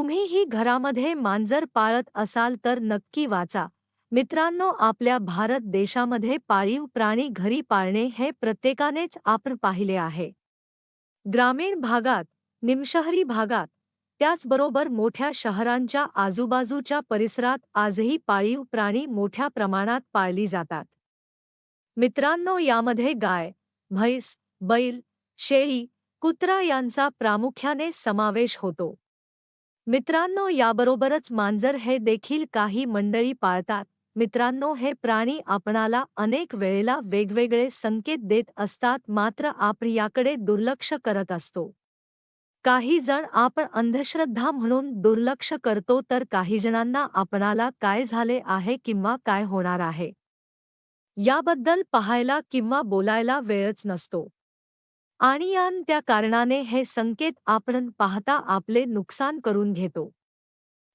तुम्हीही घरामध्ये मांजर पाळत असाल तर नक्की वाचा. मित्रांनो आपल्या भारत देशामध्ये पाळीव प्राणी घरी पाळणे हे प्रत्येकानेच आपण पाहिले आहे. ग्रामीण भागात निमशहरी भागात त्याचबरोबर मोठ्या शहरांच्या आजूबाजूच्या परिसरात आजही पाळीव प्राणी मोठ्या प्रमाणात पाळली जातात. मित्रांनो यामध्ये गाय म्हैस बैल शेळी कुत्रा यांचा प्रामुख्याने समावेश होतो. मित्रांनो याबरोबरच मांजर हे देखील काही मंडळी पाळतात. मित्रांनो हे प्राणी आपणाला अनेक वेळेला वेगवेगळे संकेत देत असतात मात्र आपण याकडे दुर्लक्ष करत असतो. काही जण आपण अंधश्रद्धा म्हणून दुर्लक्ष करतो तर काही जणांना आपणाला काय झाले आहे किंवा काय होणार आहे? याबद्दल पाहायला किंवा बोलायला वेळच नसतो. आणि यान त्या कारणाने हे संकेत आपण पाहता आपले नुकसान करून घेतो.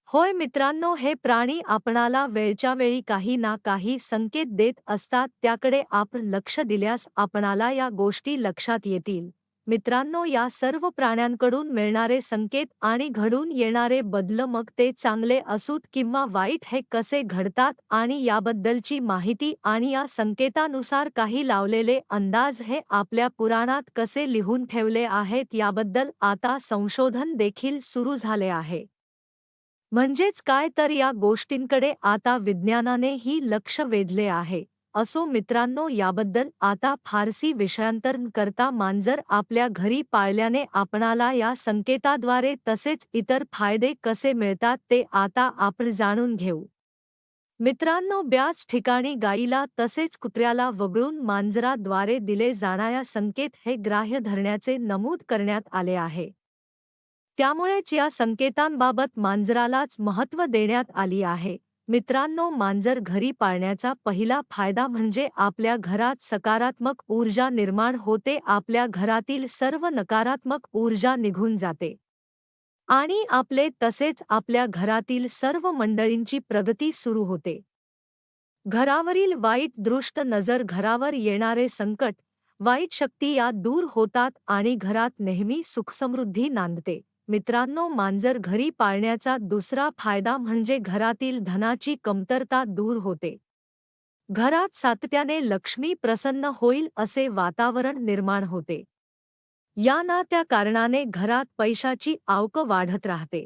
होय मित्रांनो हे प्राणी आपणाला वेळच्या वेळी काही ना काही संकेत देत असतात त्याकडे आपण लक्ष दिल्यास आपणाला या गोष्टी लक्षात येतील. मित्रांनो या सर्व प्राण्यांकडून मिळणारे संकेत आणि घडून येणारे बदल मग ते चांगले असूत किंवा वाईट हे कसे घडतात आणि याबद्दलची माहिती आणि या संकेतानुसार काही लावलेले अंदाज हे आपल्या पुराणात कसे लिहून ठेवले आहेत याबद्दल आता संशोधन देखील सुरू झाले आहे. म्हणजेच काय तर या गोष्टींकडे आता विज्ञानानेही लक्ष वेधले आहे. असो मित्रांनो याबद्दल आता फारसी विषयांतर करता मांजर आपल्या घरी पाळल्याने आपणाला या संकेताद्वारे तसेच इतर फायदे कसे मिळतात ते आता आपण जाणून घेऊ. मित्रांनो ब्याच ठिकाणी गाईला तसेच कुत्र्याला वगळून मांजराद्वारे दिले जाणाऱ्या संकेत हे ग्राह्य धरण्याचे नमूद करण्यात आले आहे. त्यामुळेच या संकेतांबाबत मांजरालाच महत्त्व देण्यात आली आहे. मित्रांनो मांजर घरी पाळण्याचा पहिला फायदा म्हणजे आपल्या घरात सकारात्मक ऊर्जा निर्माण होते आपल्या घरातील सर्व नकारात्मक ऊर्जा निघून जाते. आणि आपले तसेच आपल्या घरातील सर्व मंडळींची प्रगती सुरू होते. घरावरील वाईट दृष्ट नजर घरावर येणारे संकट वाईट शक्ती या दूर होतात आणि घरात नेहमी सुखसमृद्धी नांदते. मित्रांनो मांजर घरी पाळण्याचा दुसरा फायदा म्हणजे घरातील धनाची कमतरता दूर होते. घरात सातत्याने लक्ष्मी प्रसन्न होईल असे वातावरण निर्माण होते. या ना त्या कारणाने घरात पैशाची आवक वाढत राहते.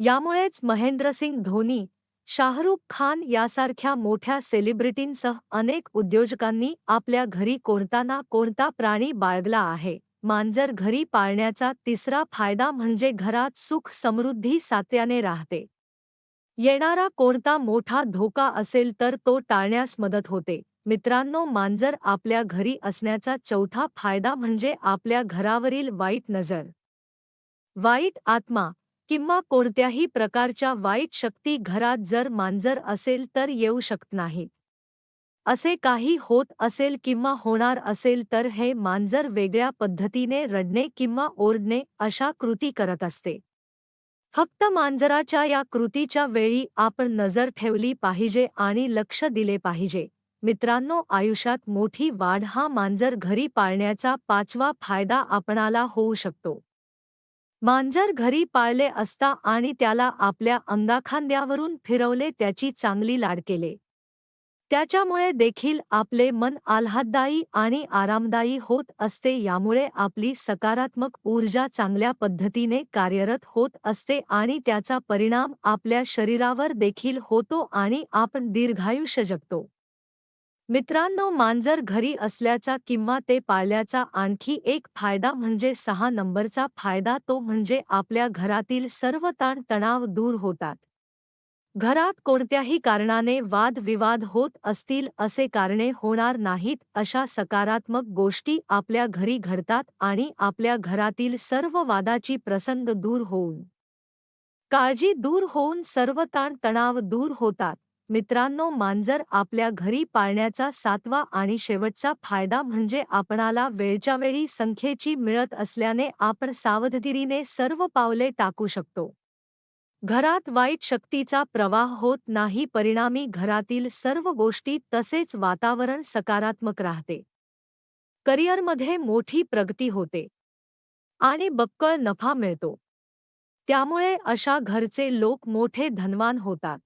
यामुळेच महेंद्रसिंग धोनी शाहरुख खान यासारख्या मोठ्या सेलिब्रिटींसह अनेक उद्योजकांनी आपल्या घरी कोणता ना कोणता प्राणी बाळगला आहे. मांजर घरी पाळण्याचा तिसरा फायदा म्हणजे घरात सुख समृद्धी सात्याने राहते. येणारा कोणता मोठा धोका असेल तर तो टाळण्यास मदत होते. मित्रांनो मांजर आपल्या घरी असण्याचा चौथा फायदा म्हणजे आपल्या घरावरील वाईट नजर. वाईट आत्मा किंवा कोणत्याही प्रकारच्या वाईट शक्ती घरात जर मांजर असेल तर येऊ शकत नाहीत असे काही होत असेल किंवा होणार असेल तर हे मांजर वेगळ्या पद्धतीने रडणे किंवा ओरडणे अशा कृती करत असते. फक्त मांजराच्या या कृतीच्या वेळी आपण नजर ठेवली पाहिजे आणि लक्ष दिले पाहिजे. मित्रांनो आयुष्यात मोठी वाढ हा मांजर घरी पाळण्याचा पाचवा फायदा आपणाला होऊ शकतो. मांजर घरी पाळले असता आणि त्याला आपल्या अंगाखांद्यावरून फिरवले त्याची चांगली लाड केले. त्याच्यामुळे देखील आपले मन आल्हाददायी आणि आरामदायी होत असते यामुळे आपली सकारात्मक ऊर्जा चांगल्या पद्धतीने कार्यरत होत असते आणि त्याचा परिणाम आपल्या शरीरावर देखील होतो आणि आपण दीर्घायुष्य जगतो. मित्रांनो मांजर घरी असल्याचा किंवा ते पाळल्याचा आणखी एक फायदा म्हणजे सहा नंबरचा फायदा तो म्हणजे आपल्या घरातील सर्व ताण तणाव दूर होतात. घरात कोणत्याही कारणाने वादविवाद होत असतील असे कारणे होणार नाहीत अशा सकारात्मक गोष्टी आपल्या घरी घडतात आणि आपल्या घरातील सर्व वादाची प्रसंग दूर होऊन काळजी दूर होऊन सर्व ताण तणाव दूर होतात. मित्रांनो मांजर आपल्या घरी पाळण्याचा सातवा आणि शेवटचा फायदा म्हणजे आपणाला वेळच्या वेळी संख्येची मिळत असल्याने आपण सावधगिरीने सर्व पावले टाकू शकतो. घरात वाईट शक्तीचा प्रवाह होत नाही परिणामी घरातील सर्व गोष्टी तसेच वातावरण सकारात्मक राहते. करिअरमध्ये मोठी प्रगती होते. आणि बक्कळ नफा मिळतो. त्यामुळे अशा घरचे लोक मोठे धनवान होतात.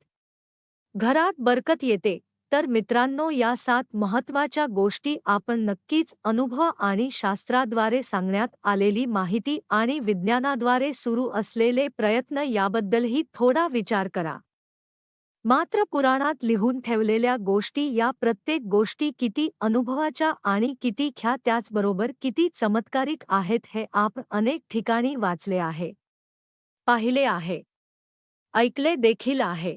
घरात बरकत येते. तर मित्रांनो या सात महत्त्वाच्या गोष्टी आपण नक्कीच अनुभव आणि शास्त्राद्वारे सांगण्यात आलेली माहिती आणि विज्ञानाद्वारे सुरू असलेले प्रयत्न याबद्दलही थोडा विचार करा. मात्र पुराणात लिहून ठेवलेल्या गोष्टी या प्रत्येक गोष्टी किती अनुभवाच्या आणि किती ख्या त्याचबरोबर किती चमत्कारिक आहेत हे आपण अनेक ठिकाणी वाचले आहे. पाहिले आहे. ऐकले देखील आहे.